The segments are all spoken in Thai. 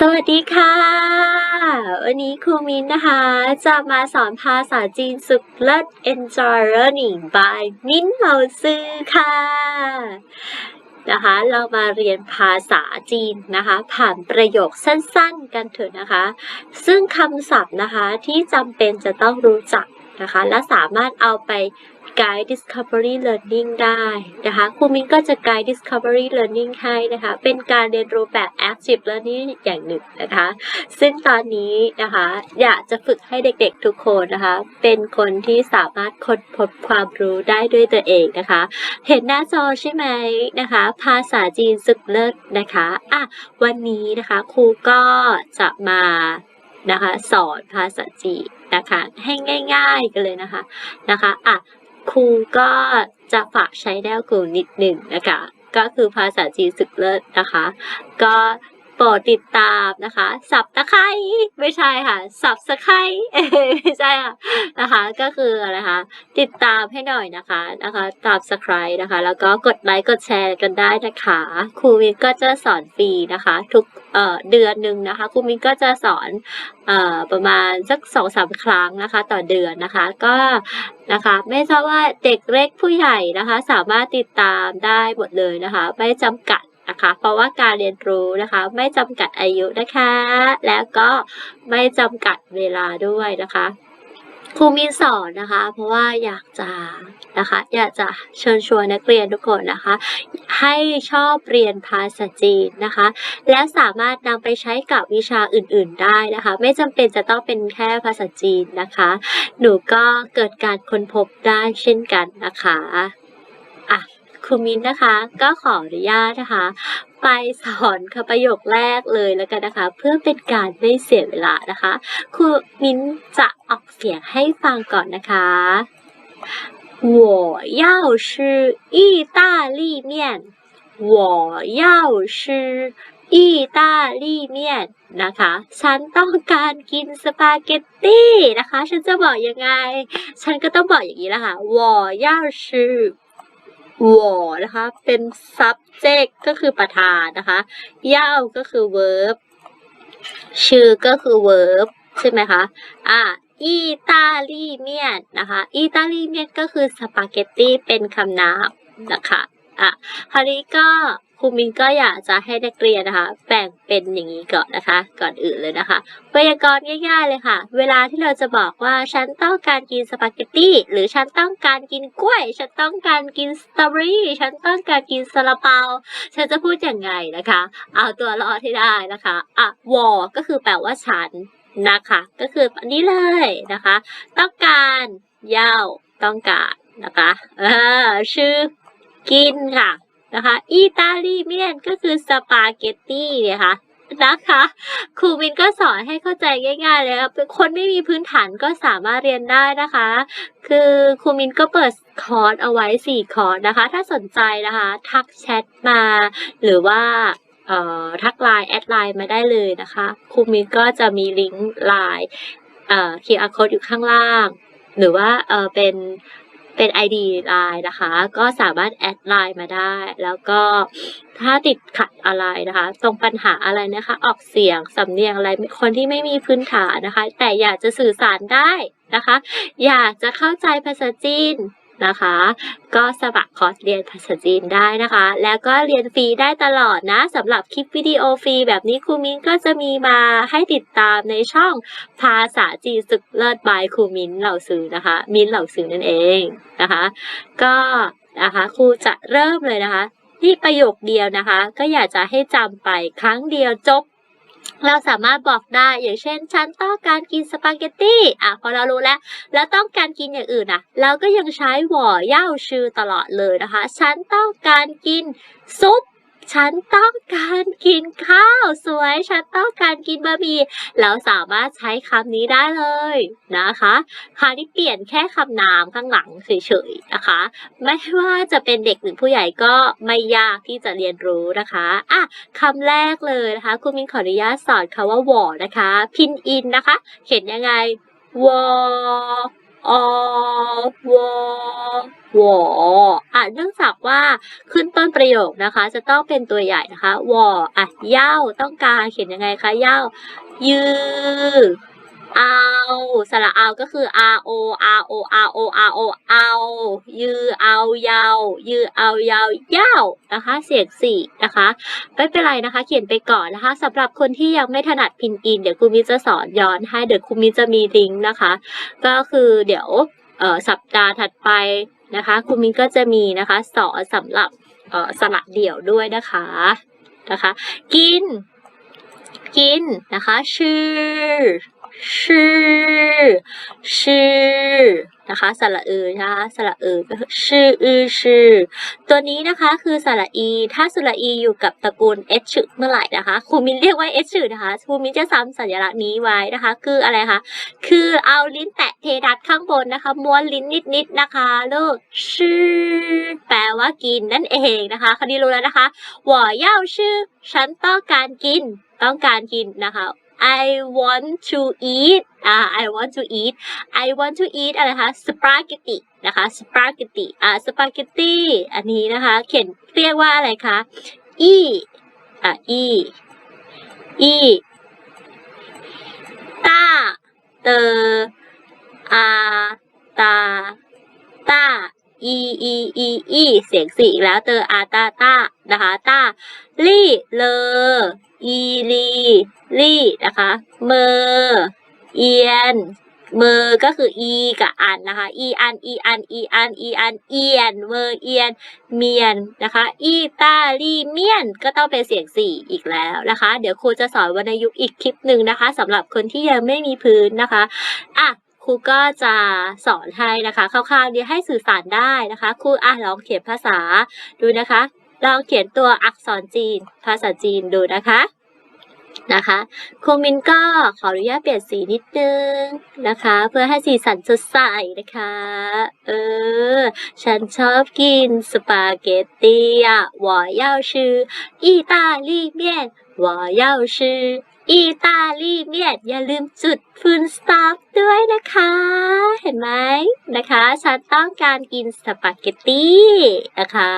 สวัสดีค่ะ วันนี้ครูมินนะคะ จะมาสอนภาษาจีนสุดเลิศ Enjoy Learning by มิ้นเหมาซื่อค่ะนะคะ เรามาเรียนภาษาจีนนะคะ ผ่านประโยคสั้นๆกันเถอะนะคะ ซึ่งคำศัพท์นะคะที่จำเป็นจะต้องรู้จักนะคะ และสามารถเอาไป Guide Discovery Learning ได้นะคะครูมินก็จะ Guide Discovery Learning ให้นะคะ เป็นการเรียนรู้แบบ Active Learning อย่างหนึ่งนะคะ ซึ่งตอนนี้นะคะ อยากจะฝึกให้เด็กๆทุกคนนะคะ เป็นคนที่สามารถค้นพบความรู้ได้ด้วยตัวเองนะคะ เห็นหน้าจอใช่ไหมนะคะ ภาษาจีนสุดเลิศนะคะอะวันนี้นะคะครูก็จะมานะคะสอนภาษาจีนนะคะให้ง่าย ๆ กันเลยนะคะนะคะอะ ครูก็จะฝากใช้แนวกูนิดหนึ่งนะคะ ก็คือภาษาจีนสึกเลิศนะคะ ก็ โปรดติดตามนะคะ สับตะไคร้ไม่ใช่ค่ะ สับสไคร้ไม่ใช่ค่ะนะคะ ก็คืออะไรคะติดตามให้หน่อยนะคะนะคะตามสไครนะคะ แล้วก็กดไลค์กดแชร์กันได้นะคะครูมินก็จะสอนฟรีนะคะ ทุกเเดือนหนึ่งนะคะครูมินก็จะสอนออประมาณสักสองสามครั้งนะคะ ต่อเดือนนะคะ ก็นะคะ ไม่ทราบว่าเด็กเล็กผู้ใหญ่นะคะ สามารถติดตามได้หมดเลยนะคะ ไม่จำกัด นะคะ เพราะว่าการเรียนรู้นะคะ ไม่จำกัดอายุนะคะ แล้วก็ไม่จำกัดเวลาด้วยนะคะครูมินสอนนะคะ เพราะว่าอยากจะนะคะ อยากจะเชิญชวนนักเรียนทุกคนนะคะ ให้ชอบเรียนภาษาจีนนะคะ และสามารถนำไปใช้กับวิชาอื่น ๆ ได้นะคะ ไม่จำเป็นจะต้องเป็นแค่ภาษาจีนนะคะ หนูก็เกิดการค้นพบได้เช่นกันนะคะอะ ครูมินนะคะ ก็ขออนุญาตนะคะ ไปสอนคำประโยคแรกเลยแล้วกันนะคะ เพื่อเป็นการไม่เสียเวลานะคะครูมินจะออกเสียงให้ฟังก่อนนะคะ我要吃意大利面我要吃意大利面นะคะ ฉันต้องการกินสปาเกตตี้นะคะ ฉันจะบอกยังไง ฉันก็ต้องบอกอย่างนี้แหละค่ะ我要 วอนะคะ เป็น subject ก็คือประธานนะคะย่าก็คือ verb ชื่อก็คือ verb ใช่ไหมคะ อ่าอิตาลีเมียนนะคะ อิตาลีเมียนก็คือสปาเกตตีเป็นคำนามนะคะ อะ คราวนี้ก็ ครูมินก็อยากจะให้นักเรียนนะคะ แบ่งเป็นอย่างนี้ก่อนนะคะ ก่อนอื่นเลยนะคะไวยากรณ์ง่าย ๆเลยค่ะ เวลาที่เราจะบอกว่าฉันต้องการกินสปาเกตตี้หรือฉันต้องการกินกล้วย ฉันต้องการกินสตรอเบอรี่ฉันต้องการกินซาลาเปา ฉันจะพูดอย่างไงนะคะ เอาตัวรอดให้ได้นะคะอะวอก็คือแปลว่าฉันนะคะ ก็คืออันนี้เลยนะคะ ต้องการยาวต้องการนะคะเออชื่อกินค่ะ นะคะ อิตาลีเมียนก็คือสปาเกตตี้เนี่ยค่ะนะคะครูมินก็สอนให้เข้าใจง่ายๆเลยครับคนไม่มีพื้นฐานก็สามารถเรียนได้นะคะ คือครูมินก็เปิดคอร์สเอาไว้สี่คอร์สนะคะ ถ้าสนใจนะคะ ทักแชทมา หรือว่าเอ่อทักไลน์แอดไลน์มาได้เลยนะคะครูมินก็จะมีลิงก์ไลน์เอ่อ QR code อยู่ข้างล่าง หรือว่าเออเป็น เป็น ID ไลน์นะคะ ก็สามารถแอดไลน์มาได้ แล้วก็ถ้าติดขัดอะไรนะคะ ตรงปัญหาอะไรนะคะ ออกเสียงสำเนียงอะไรคนที่ไม่มีพื้นฐานนะคะ แต่อยากจะสื่อสารได้นะคะ อยากจะเข้าใจภาษาจีน นะคะ ก็สมัครคอร์สเรียนภาษาจีนได้นะคะ แล้วก็เรียนฟรีได้ตลอดนะสำหรับคลิปวิดีโอฟรีแบบนี้ครูมิ้นก็จะมีมาให้ติดตามในช่องภาษาจีนสุดเลิศบายครูมิ้นเหล่าซื้อนะคะ มิ้นเหล่าซื้อนั่นเองนะคะ ก็นะคะครูจะเริ่มเลยนะคะ ที่ประโยคเดียวนะคะ ก็อยากจะให้จำไปครั้งเดียวจบ เราสามารถบอกได้อย่างเช่น ฉันต้องการกินสปาเกตตี้อะพอเรารู้แล้ว แล้วต้องการกินอย่างอื่นอะ เราก็ยังใช้หว่อย่าชื่อตลอดเลยนะคะ ฉันต้องการกินซุป ฉันต้องการกินข้าวสวย ฉันต้องการกินบะหมี่เราสามารถใช้คำนี้ได้เลยนะคะคราวนี้เปลี่ยนแค่คำนามข้างหลังเฉยๆนะคะ ไม่ว่าจะเป็นเด็กหรือผู้ใหญ่ก็ไม่ยากที่จะเรียนรู้นะคะอะคำแรกเลยนะคะคุณมินขออนุญาตสอนคำว่าวอนะคะ พินอินนะคะ เขียนยังไงวอ อวอวออะเนื่องจากว่าขึ้นต้นประโยคนะคะ จะต้องเป็นตัวใหญ่นะคะวออะเย่าต้องการเขียนยังไงคะเย่ายือ เอาสระเอาก็คือ r o r o r o r o เอายือเอายาวยือเอายาวยาวนะคะ เสียงสี่นะคะไม่เป็นไรนะคะ เขียนไปก่อนนะคะสำหรับคนที่ยังไม่ถนัดพินอิน เดี๋ยวครูมิจะสอนย้อนให้เดี๋ยวครูมิจะมีลิงก์นะคะ ก็คือเดี๋ยวสัปดาห์ถัดไปนะคะครูมิก็จะมีนะคะสอนสำหรับสระเดี่ยวด้วยนะคะนะคะ กิน กินนะคะ ชื่อ ชื่อชื่อนะคะสระเออนะคะสระเออก็ชื่ออชื่อ ตัวนี้นะคะคือสระอี ถ้าสระอีอยู่กับตระกูลเอชเมื่อไหร่นะคะครูมินเรียกว่าเอชนะคะครูมินจะซ้ำสัญลักษณ์นี้ไว้นะคะ คืออะไรคะคือเอาลิ้นแตะเทดันข้างบนนะคะ ม้วนลิ้นนิดๆนะคะลูกชื่อ แปลว่ากินนั่นเองนะคะคดีรู้แล้วนะคะหว่อเย่าชื่อ ฉันต้องการกิน ต้องการกินนะคะ I want to eat อ่า I want to eat I want to eat อะไรคะ spaghetti นะคะ spaghetti อ่า spaghetti อันนี้นะคะ เขียนเรียกว่าอะไรคะ e อ่า e e ตาเตออาตาตา e e e e เสียงสี่แล้วเตออาตาตานะคะตาลี่เลออีลีลี่นะคะเมอเอียนเมอก็คือ e กับอันนะคะ e อัน e อัน e อัน e อัน เอียนเมอเอียน เมียนนะคะ อีตาลีเมียน ก็ต้องเป็นเสียงสี่อีกแล้วนะคะ เดี๋ยวครูจะสอนวรรณยุกต์อีกคลิปหนึ่งนะคะสำหรับคนที่ยังไม่มีพื้นนะคะ อะ ครูก็จะสอนให้นะคะคร่าวๆเนี้ให้สื่อสารได้นะคะครูอ่ะลองเขียนภาษาดูนะคะ ลองเขียนตัวอักษรจีน ภาษาจีนดูนะคะนะคะครูมินก็ขออนุญาตเปลี่ยนสีนิดนึงนะคะ เพื่อให้สีสันสดใสนะคะ เออ ฉันชอบกินสปาเกตตีอ่ะ我要吃意大利面我要吃 อิตาลีเมียดอย่าลืมจุดฟืนสตาฟด้วยนะคะ เห็นไหมนะคะ ฉันต้องการกินสปาเกตตี้นะคะ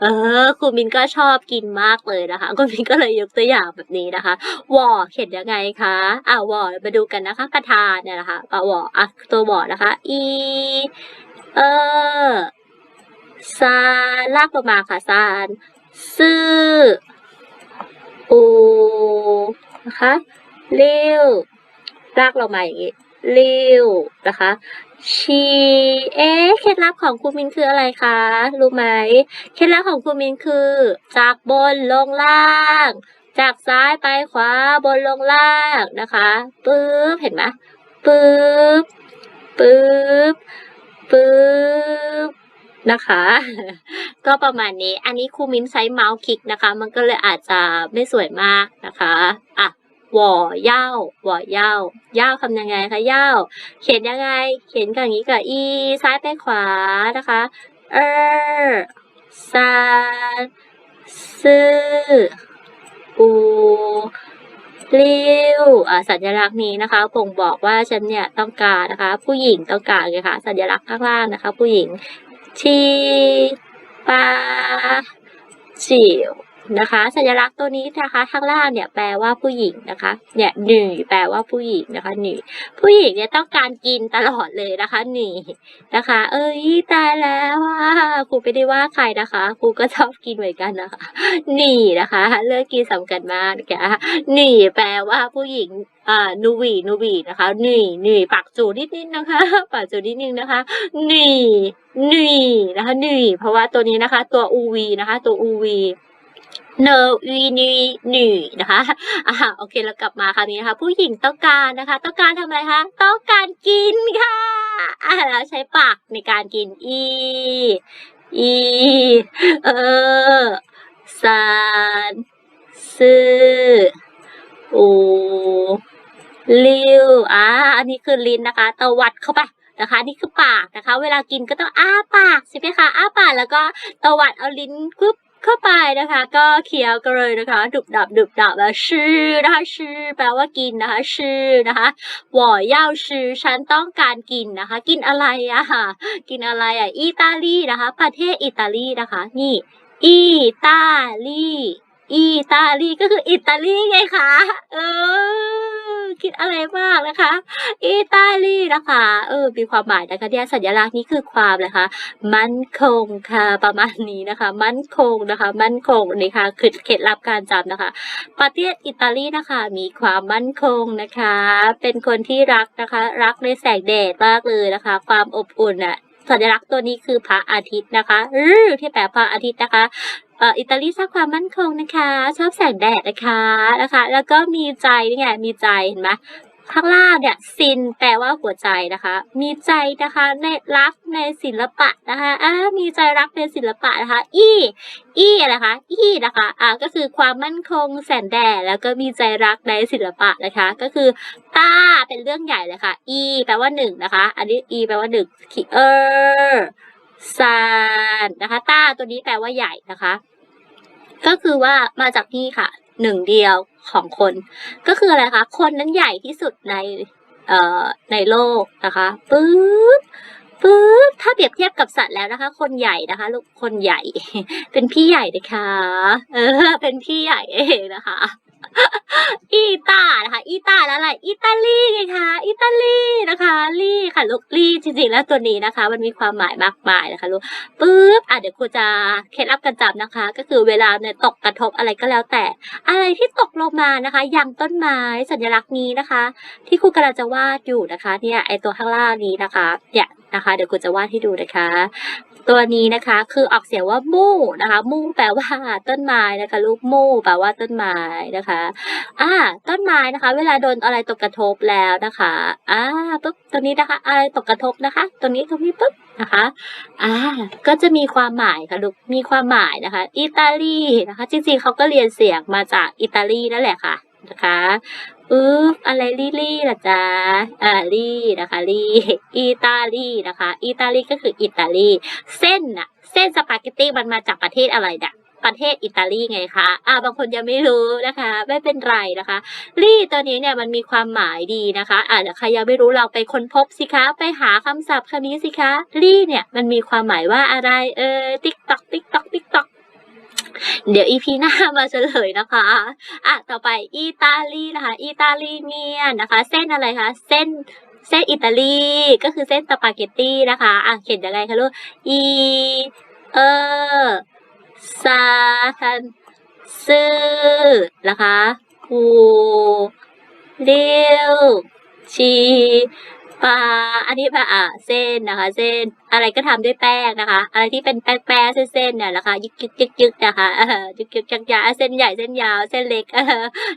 เออคุณมินก็ชอบกินมากเลยนะคะคุณมินก็เลยยกตัวอย่างแบบนี้นะคะวอเขียนยังไงคะอ่าวอมาดูกันนะคะกระทาเนี่ยนะคะอ่าวออะตัววอนะคะอีเออซาลากลงมาค่ะซานซื้ออู นะคะเลี้ยวลากลงมาอย่างนี้เลี้ยวนะคะชีเอ๊ะเคล็ดลับของครูมินคืออะไรคะ รู้ไหม เคล็ดลับของครูมินคือ จากบนลงล่าง จากซ้ายไปขวาบนลงล่างนะคะปึ๊บเห็นไหมปึ๊บปึ๊บปึ๊บนะคะ ก็ประมาณนี้ อันนี้ครูมิ้นใช้เมาส์คลิกนะคะ มันก็เลยอาจจะไม่สวยมากนะคะอะหว่อย่าหว่อย่าย่าทำยังไงคะย่าเขียนยังไง เขียนกับอย่างนี้กับอีซ้ายไปขวานะคะ เออซาซื่ออูลิวอ่าสัญลักษณ์นี้นะคะบ่งบอกว่าฉันเนี่ยต้องการนะคะ ผู้หญิงต้องการเลยค่ะ สัญลักษณ์ข้างล่างนะคะ ผู้หญิงชี ปาจิ๋ว นะคะ สัญลักษณ์ตัวนี้นะคะข้างล่างเนี่ยแปลว่าผู้หญิงนะคะ เนี่ยหนึ่งแปลว่าผู้หญิงนะคะหนึ่งผู้หญิงเนี่ยต้องการกินตลอดเลยนะคะหนึ่งนะคะ เอ้ยตายแล้วอะครูไม่ได้ว่าใครนะคะครูก็ชอบกินเหมือนกันนะคะหนีนะคะ เลือกกินสำคัญมากนะคะหนีแปลว่าผู้หญิงอ่านูวีนูวีนะคะหนีหนีปากจูนิดนิดนะคะปากจูนิดนึงนะคะหนีหนีนะคะหนีเพราะว่าตัวนี้นะคะ ตัวอูวีนะคะ ตัวอูวี เนวีนีหนี่นะคะอ่าโอเคเรากลับมาคราวนี้นะคะ ผู้หญิงต้องการนะคะ ต้องการทำอะไรคะ ต้องการกินค่ะอ่าแล้วใช้ปากในการกินอีอีเออซานซื่ออูลิวอ่าอันนี้คือลิ้นนะคะตวัดเข้าไปนะคะ นี่คือปากนะคะ เวลากินก็ต้องอ้าปากใช่ไหมคะอ้าปากแล้วก็ตวัดเอาลิ้นกึ๊บ เข้าไปนะคะ ก็เคี้ยวกันเลยนะคะ ดุบดับดุบดับแล้วชื่อนะคะชื่อแปลว่ากินนะคะ ชื่อนะคะหว่อย่าชื่อฉันต้องการกินนะคะ กินอะไรอะค่ะ กินอะไรอะอิตาลีนะคะ ประเทศอิตาลีนะคะ นี่อิตาลี อิตาลีก็คืออิตาลีไงคะเออ คิดอะไรมากนะคะ อิตาลีนะคะเออมีความหมายนะคะเนี่ยสัญลักษณ์นี้คือความนะคะ มั่นคงค่ะประมาณนี้นะคะ มั่นคงนะคะ มั่นคงนี่ค่ะคือเคล็ดลับการจำนะคะ ประเทศอิตาลีนะคะ มีความมั่นคงนะคะ เป็นคนที่รักนะคะ รักในแสงแดดมากเลยนะคะ ความอบอุ่นอะสัญลักษณ์ตัวนี้คือพระอาทิตย์นะคะอือที่แปลพระอาทิตย์นะคะ อ่ออิตาลีสร้างความมั่นคงนะคะ ชอบแสงแดดนะคะนะคะ แล้วก็มีใจนี่ไงมีใจเห็นไหมข้างล่างเนี่ยซินแปลว่าหัวใจนะคะ มีใจนะคะในรักในศิลปะนะคะอ่ามีใจรักในศิลปะนะคะ อีอีอะไรคะอีนะคะอ่าก็คือความมั่นคงแสนแดดแล้วก็มีใจรักในศิลปะนะคะ ก็คือตาเป็นเรื่องใหญ่เลยค่ะ อีแปลว่าหนึ่งนะคะ อันนี้อีแปลว่าหนึ่งขีเออซานนะคะตาตัวนี้แปลว่าใหญ่นะคะ ก็คือว่ามาจากนี่ค่ะหนึ่งเดียวของคน ก็คืออะไรคะคนนั้นใหญ่ที่สุดในเอ่อในโลกนะคะปึ๊บปึ๊บถ้าเปรียบเทียบกับสัตว์แล้วนะคะ คนใหญ่นะคะลูกคนใหญ่ เป็นพี่ใหญ่นะคะเออเป็นพี่ใหญ่เองนะคะ อีตานะคะ อีตาแล้วอะไรอิตาลีไงคะอิตาลีนะคะลี่ค่ะลูกลี่จริงๆแล้วตัวนี้นะคะ มันมีความหมายมากมายนะคะลูกปึ๊บอะเดี๋ยวครูจะเคล็ดลับกันจำนะคะ ก็คือเวลาเนี่ยตกกระทบอะไรก็แล้วแต่ อะไรที่ตกลงมานะคะอย่างต้นไม้สัญลักษณ์นี้นะคะ ที่ครูกำลังจะวาดอยู่นะคะ เนี่ยไอตัวข้างล่างนี้นะคะเนี่ย นะคะ เดี๋ยวครูจะวาดให้ดูนะคะ ตัวนี้นะคะคือออกเสียงว่ามู่นะคะ มู่แปลว่าต้นไม้นะคะ ลูกมู่แปลว่าต้นไม้นะคะอ่าต้นไม้นะคะ เวลาโดนอะไรตกกระทบแล้วนะคะอ่าปุ๊บตัวนี้นะคะ อะไรตกกระทบนะคะ ตัวนี้ตรงนี้ปุ๊บนะคะอ่าก็จะมีความหมายค่ะลูกมีความหมายนะคะ อิตาลีนะคะ จริงๆเขาก็เรียนเสียงมาจากอิตาลีนั่นแหละค่ะ นะคะอึ๊บอะไรลี่ลี่ล่ะจ๊ะอ่าลี่นะคะลี่อิตาลีนะคะอิตาลีก็คืออิตาลี เส้นน่ะเส้นสปาเกตตี้มันมาจากประเทศอะไรเนี่ยประเทศอิตาลีไงคะอ่าบางคนยังไม่รู้นะคะ ไม่เป็นไรนะคะ ลี่ตัวนี้เนี่ยมันมีความหมายดีนะคะอ่าเดี๋ยวใครยังไม่รู้เราไปค้นพบสิคะ ไปหาคำศัพท์คำนี้สิคะ ลี่เนี่ยมันมีความหมายว่าอะไร เออติ๊กตอกติ๊กตอกติ๊กตอก เดี๋ยวอีพีหน้ามาเฉลยนะคะอะต่อไปอิตาลีนะคะอิตาลีเมียนนะคะ เส้นอะไรคะเส้นเส้นอิตาลีก็คือเส้นสปาเกตตี้นะคะอะเขียนยังไงคะลูกอีเออซาทันซื่อนะคะหูเรียวชี ปลาอันนี้แบบอะเส้นนะคะ เส้นอะไรก็ทำด้วยแป้งนะคะ อะไรที่เป็นแป้งแป้งเส้นๆเนี่ยนะคะยึกยึกยึกยึกนะคะยึกยึกยักยาเส้นใหญ่เส้นยาวเส้นเล็ก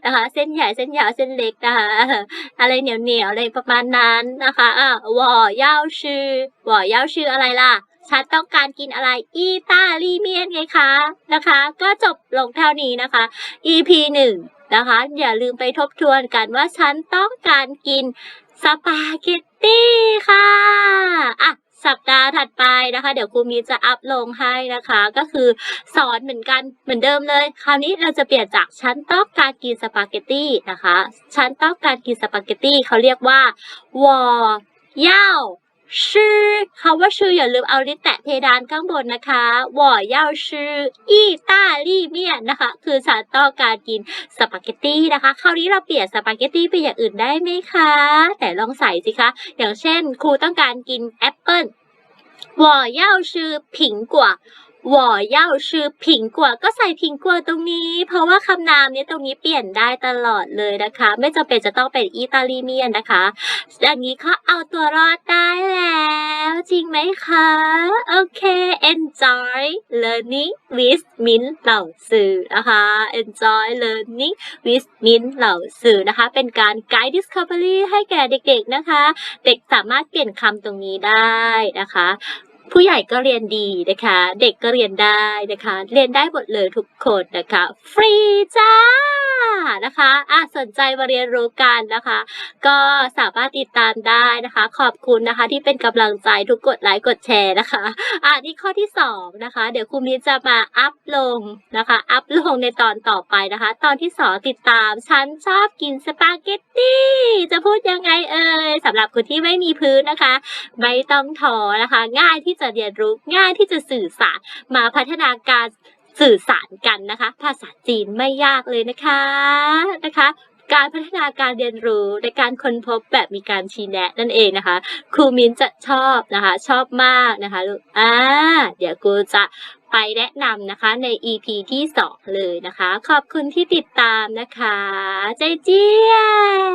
นะคะ เส้นใหญ่เส้นยาวเส้นเล็กนะคะอะไรเหนียวเหนียวอะไรประมาณนั้นนะคะอะวอเย่าชื่อวอเย่าชื่ออะไรล่ะฉันต้องการกินอะไรอิตาลีเมียนไงคะนะคะ ก็จบลงเท่านี้นะคะ EP หนึ่งนะคะ อย่าลืมไปทบทวนกันว่าฉันต้องการกินสปาเกต ตี้ค่ะอะสัปดาห์ถัดไปนะคะ เดี๋ยวครูมีจะอัพลงให้นะคะ ก็คือสอนเหมือนกันเหมือนเดิมเลย คราวนี้เราจะเปลี่ยนจากชั้นต้องการกินสปาเกตตี้นะคะ ชั้นต้องการกินสปาเกตตี้เขาเรียกว่าวอเย่า ชื่อคำว่าชื่ออย่าลืมเอาลิ้นแตะเพดานข้างบนนะคะวอเย่าชื่ออีตาลีเมียนนะคะ คือฉันต้องการกินสปาเกตตี้นะคะ คราวนี้เราเปลี่ยนสปาเกตตี้ไปอย่างอื่นได้ไหมคะ แต่ลองใส่สิคะ อย่างเช่นครูต้องการกินแอปเปิ้ล我 วอเย่าชื่ผิงกัวก็ใส่ผิงกัวตรงนี้ เพราะว่าคำนามนี้ตรงนี้เปลี่ยนได้ตลอดเลยนะคะ ไม่จำเป็นจะต้องเป็นอิตาลีเมียนนะคะอย่างนี้เขาเอาตัวรอดได้แล้ว จริงไหมคะ โอเค enjoy learning with min เหล่าสื่อนะคะ enjoy learning with min เหล่าสื่อนะคะ เป็นการ guide discovery ให้แก่เด็กๆนะคะ เด็กสามารถเปลี่ยนคำตรงนี้ได้นะคะ ผู้ใหญ่ก็เรียนดีนะคะ เด็กก็เรียนได้นะคะ เรียนได้หมดเลยทุกคนนะคะ ฟรีจ้านะคะอะสนใจมาเรียนรู้กันนะคะ ก็สามารถติดตามได้นะคะ ขอบคุณนะคะที่เป็นกำลังใจทุกกดไลค์กดแชร์นะคะอะที่ข้อที่สองนะคะ เดี๋ยวครูมิ้นจะมาอัพลงนะคะ อัพลงในตอนต่อไปนะคะ ตอนที่สองติดตาม ฉันชอบกินสปาเกตตี้ จะพูดยังไงเอ่ยสำหรับคนที่ไม่มีพื้นนะคะ ไม่ต้องทอนะคะ ง่ายที่จะเรียนรู้ง่ายที่จะสื่อสารมาพัฒนาการสื่อสารกันนะคะ ภาษาจีนไม่ยากเลยนะคะนะคะ การพัฒนาการเรียนรู้ในการค้นพบแบบมีการชี้แนะนั่นเองนะคะครูมิ้นจะชอบนะคะ ชอบมากนะคะลูกอ่าเดี๋ยวกูจะไปแนะนำนะคะใน EP ที่ 2 เลยนะคะ ขอบคุณที่ติดตามนะคะ ใจเจียน